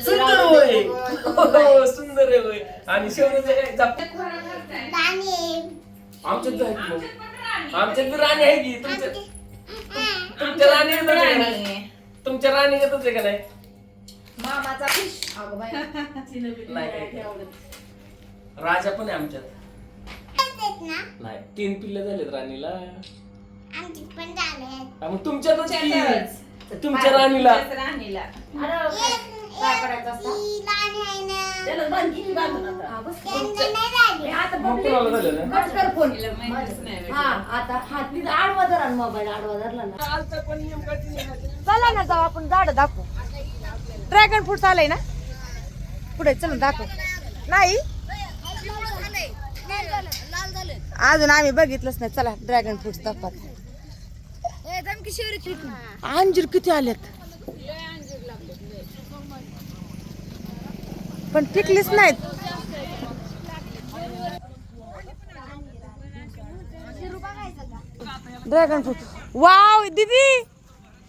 सुंदर होय. हो, सुंदर आहे होय. आणि शेवटी आमच्यात मग? बी राणी आहे की. तुमच्या तुमच्या राणी तुमच्या राणी येतच आहे का नाही? मामाचा फिश अगं बाई. नाही काय काय. राजा पण आहे आमच्यात. नाही. तीन पिल्ले झालेत राणीला. हा, मग तुमच्यातच की. तुमच्या राणीला. राणीला. अरे काय करायचं असतं? त्याला बांध किती बांधून आता. हा, बस. ए, आता मग बघ कुणाला झालं? ना कट कर फोन. हा आता हा तिथं आडवा धरा मोबाईल आडवा धरला ना. चला ना जाऊ आपण झाड दाखवू. ड्रॅगन फ्रूट आलंय ना? पुढे चल दाखव. नाही? अजून आम्ही बघितलंच नाही. चला ड्रॅगन फ्रूट दाखवा. अंजीर किती आलेत? पण टिकलीच नाहीत. ड्रॅगन फ्रूट वाव दीदी!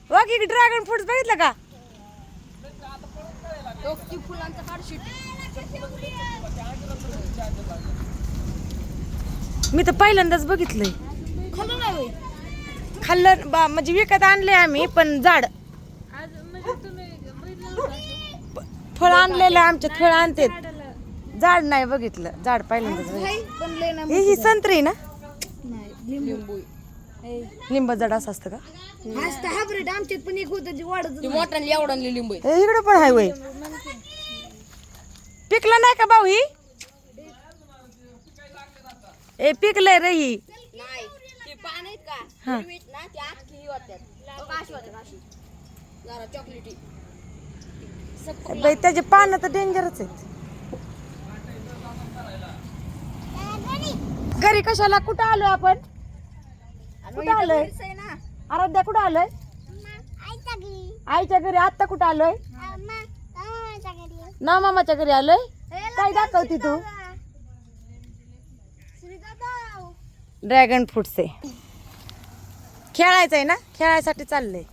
बघ की ड्रॅगन फ्रूट बघितलं का? मी तर पहिल्यांदाच बघितलंय. खाल्लं बा- म्हणजे विकत आणले आम्ही पण झाड. फळ आणलेलं आमच्या फळ आणते झाड नाही बघितलं झाड बघितलं. ही ही संत्री ना? लिंब. झाड असं असतं का? इकडे पण आहे वय. पिकलं नाही का भाऊ ही? ए पिकलंय रे ही. हा. चॉकलेटी बाई त्याचे पानं तर डेंजरच आहेत. घरी कशाला? कुठं आलोय आपण? कुठं आलोय? आराध्या कुठं आलोय? आईच्या घरी आत्ता कुठं आलोय? ना मामाच्या घरी आलोय? काय दाखवती तू? ड्रॅगन फ्रूटचे खेळायचंय ना? खेळायसाठी चाललंय.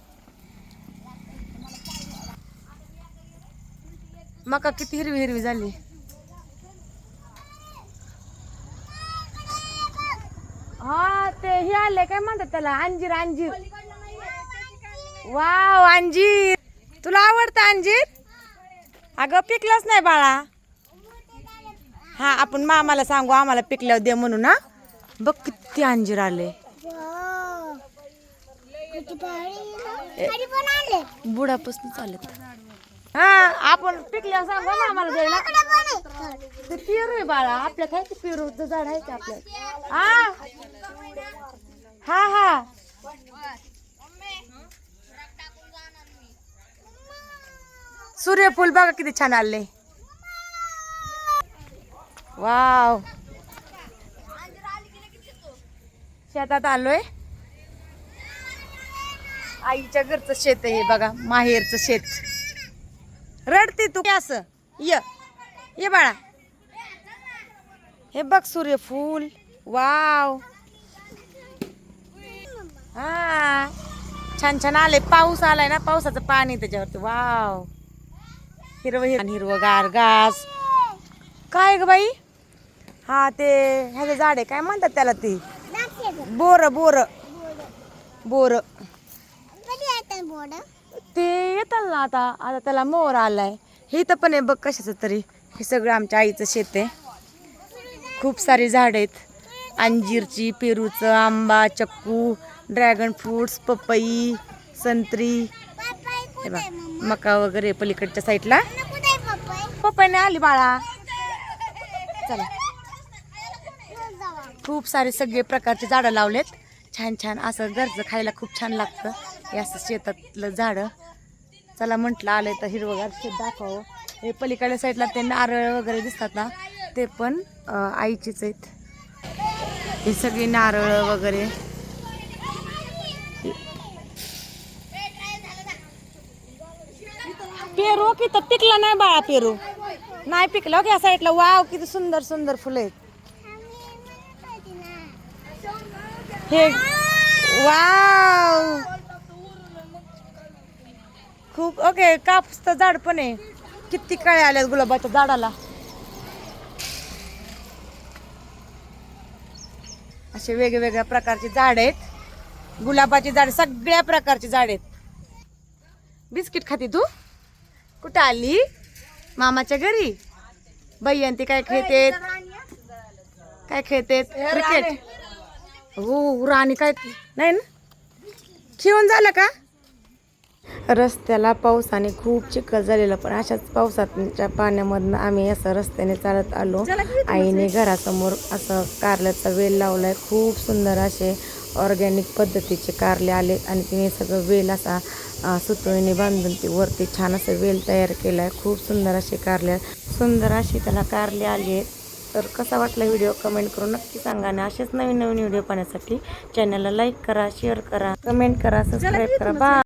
मका किती हिरवी हिरवी झाली? हा ते हे आले काय म्हणतात त्याला? अंजीर अंजीर. वाव अंजीर. तुला आवडतं अंजीर? अगं पिकलंच नाही बाळा. हा आपण मामाला सांगू आम्हाला पिकल्यावर दे म्हणून हा. बघ किती अंजीर आले. बुडापासून चालत. हा आपण पिकल्यावर सांगू ना आम्हाला द्यायला ते पेरू आहे बाळा आपल्या काय ते पेरूचं झाड आहे का आपलं हा? हा हा. सूर्यफूल बघा किती छान आले. वाव. शेतात आलोय. आईच्या घरचं शेत आहे हे बघा माहेरचं शेत. रडते तू. असं. ये. ये बाळा. हे बघ सूर्यफूल वाव. हा. छान छान आले पाऊस आलाय ना पावसाचं पाणी त्याच्यावरती. वाव. हिरवं हिरवं. हिरवं घास. काय ग बाई? हा ते ह्याचं झाड आहे. काय म्हणतात त्याला ते? बोर. बोर. बोर. ते येतात ना आता आता त्याला मोर आलाय. हे तर पण आहे बघ कशाचं तरी. हे सगळं आमच्या आईचं शेत आहे. खूप सारी झाड आहेत. अंजीरची पेरूचं आंबा चक्कू ड्रॅगन फ्रूट्स पपई संत्री. हे बघ मका वगैरे पलीकडच्या साईडला. पपईने आली बाळा. चला. खूप सारे सगळे प्रकारचे झाडं लावलेत. छान छान. असं घरचं खायला खूप छान लागतं. असं शेतातलं झाडं. चला म्हटलं आलं तर हिरवगार शेत दाखवावं. हे पलीकडल्या साईडला ते नारळ वगैरे दिसतात ना ते पण आईचीच आहेत. हे सगळी नारळ वगैरे. पेरू किती पिकला नाही बाळा पेरू. नाही पिकलं की या साईडला. वाव किती सुंदर सुंदर फुलं आहेत. हे वाव. खूप ओके कापसाचं झाड पण आहे. किती कळ्या आल्यात गुलाबाच्या झाडाला. असे वेगवेगळ्या प्रकारची झाड आहेत. गुलाबाची झाड सगळ्या प्रकारची झाड आहेत. बिस्किट खाती तू? कुठं आली? मामाच्या घरी? ती काय खेळतेत? काय खेळतेत? क्रिकेट हो राणी काय नाही ना? खेळून झालं का? रस्त्याला पावसाने खूप चिखल झालेला पण अशाच पावसाच्या पाण्यामधनं आम्ही असं रस्त्याने चालत आलो. आईने घरासमोर असं कारल्याचा वेल लावलाय. खूप सुंदर असे ऑर्गॅनिक पद्धतीचे कारले आले आणि तिने सगळं वेल असा सुतळीने बांधून ती वरती छान असं वेल तयार केलाय. खूप सुंदर असे कारले सुंदर अशी त्याला कारले आली. आहेत तर कसा वाटला व्हिडिओ कमेंट करून नक्की सांगा आणि असेच नवीन नवीन व्हिडिओ पाहण्यासाठी चॅनलला लाईक करा शेअर करा कमेंट करा सबस्क्राईब करा. बाय